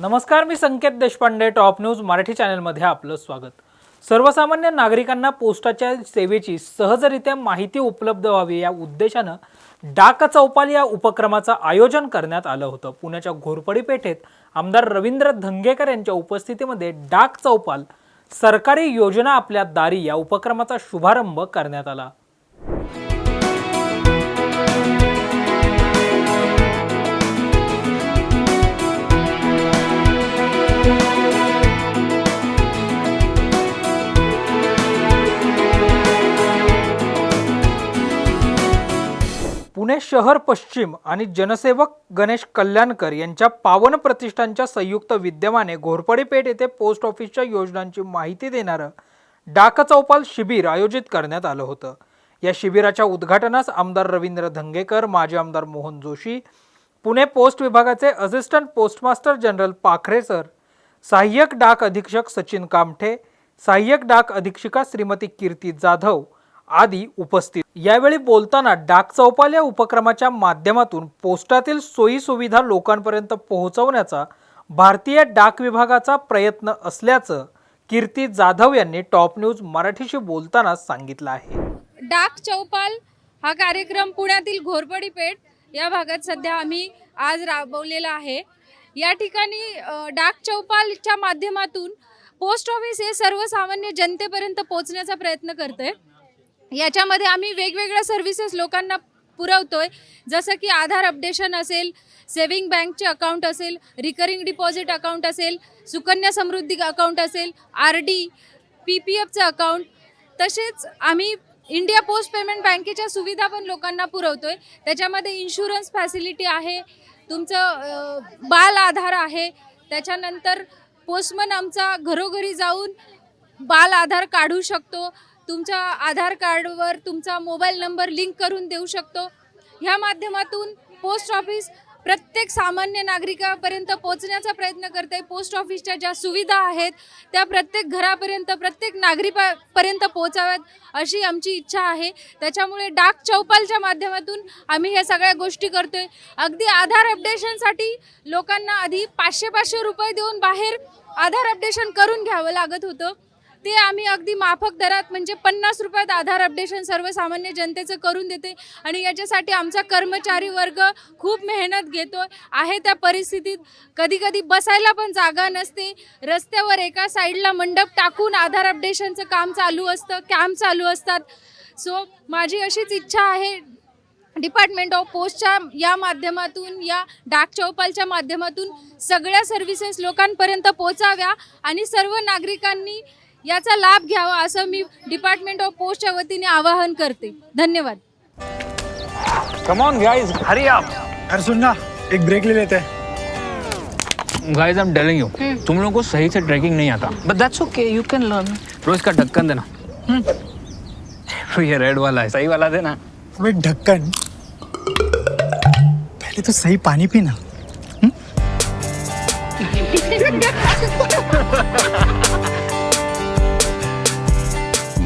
नमस्कार मी Sanket Deshpande top news Marathi चॅनलमध्ये आपलं स्वागत. सर्वसामान्य नागरिकांना पोस्टाच्या सेवेची सहजरित्या माहिती उपलब्ध व्हावी या उद्देशानं डाक चौपाल या उपक्रमाचं आयोजन करण्यात आलं होतं. पुण्याच्या घोरपडी पेठेत आमदार रवींद्र धंगेकर यांच्या उपस्थितीमध्ये डाक चौपाल सरकारी योजना आपल्या दारी या उपक्रमाचा शुभारंभ करण्यात आला. पुणे शहर पश्चिम आणि जनसेवक गणेश कल्याणकर यांच्या पावन प्रतिष्ठानच्या संयुक्त विद्यमाने घोरपडीपेठ येथे पोस्ट ऑफिसच्या योजनांची माहिती देणारं डाक चौपाल शिबिर आयोजित करण्यात आलं होतं. या शिबिराच्या उद्घाटनास आमदार रवींद्र धंगेकर माजी आमदार मोहन जोशी पुणे पोस्ट विभागाचे assistant postmaster general Pakhare sir सहाय्यक डाक अधीक्षक सचिन कामठे सहाय्यक डाक अधीक्षिका श्रीमती कीर्ती जाधव आदी उपस्थित. यावेळी बोलताना डाक चौपाल या उपक्रमाच्या माध्यमातून पोस्टातील सोयी सुविधा लोकांपर्यंत पोहोचवण्याचा भारतीय डाक विभागाचा प्रयत्न असल्याचं कीर्ती जाधव यांनी टॉप न्यूज मराठीशी बोलताना सांगितलं आहे. डाक चौपाल हा कार्यक्रम पुण्यातील घोरपडी पेठ या भागात सध्या आम्ही आज राबवलेला आहे. या ठिकाणी डाक चौपालच्या माध्यमातून पोस्ट ऑफिस हे सर्वसामान्य जनतेपर्यंत पोहोचण्याचा प्रयत्न करते याच्यामध्ये आम्ही वेगवेगळ्या सर्व्हिसेस लोकांना पुरवतोय. जसं की आधार अपडेशन असेल सेविंग बँकचे अकाउंट असेल रिकरिंग डिपॉझिट अकाउंट असेल सुकन्या समृद्धी अकाउंट असेल आर डी पी पी एफचं अकाउंट तसेच आम्ही इंडिया पोस्ट पेमेंट बँकेच्या सुविधा पण लोकांना पुरवतोय. त्याच्यामध्ये इन्शुरन्स फॅसिलिटी आहे तुमचं बाल आधार आहे. त्याच्यानंतर पोस्टमन आमचा घरोघरी जाऊन बाल आधार काढू शकतो. तुमच्या आधार कार्डवर तुमचा मोबाईल नंबर लिंक करून देऊ शकतो. ह्या माध्यमातून पोस्ट ऑफिस प्रत्येक सामान्य नागरिकापर्यंत पोहोचण्याचा प्रयत्न करते. पोस्ट ऑफिसच्या ज्या सुविधा आहेत त्या प्रत्येक घरापर्यंत प्रत्येक नागरिकापर्यंत पोहोचाव्यात अशी आमची इच्छा आहे. त्याच्यामुळे डाक चौपालच्या माध्यमातून आम्ही ह्या सगळ्या गोष्टी करतोय. अगदी आधार अपडेशनसाठी लोकांना आधी पाचशे पाचशे रुपये देऊन बाहेर आधार अपडेशन करून घ्यावं लागत होतं. ते आम्ही अगदी माफक दरात म्हणजे पन्नास रुपयात आधार अपडेशन सर्वसामान्य जनतेचं करून देते. आणि याच्यासाठी आमचा कर्मचारी वर्ग खूप मेहनत घेतो आहे त्या परिस्थितीत. कधी कधी बसायला पण जागा नसते. रस्त्यावर एका साईडला मंडप टाकून आधार अपडेशनचं काम चालू असतं. कॅम्प चालू असतात. सो माझी अशीच इच्छा आहे. डिपार्टमेंट ऑफ पोस्टच्या या माध्यमातून या डाक चौपालच्या माध्यमातून सगळ्या सर्व्हिसेस लोकांपर्यंत पोचाव्या आणि सर्व नागरिकांनी याचा लाभ घ्यावा असं मी डिपार्टमेंट ऑफ पोस्टच्या वतीने आवाहन करते. धन्यवाद. Come on, guys, hurry up. यार सुन ना एक ब्रेक ले लेते. हैं Guys, I'm telling you, तुम लोगों को सही से ट्रैकिंग नहीं आता. But that's okay you can learn रोज का ढक्कन देना. ये रेड वाला है सही वाला देना. अबे ढक्कन. पहले तो सही पानी पीना.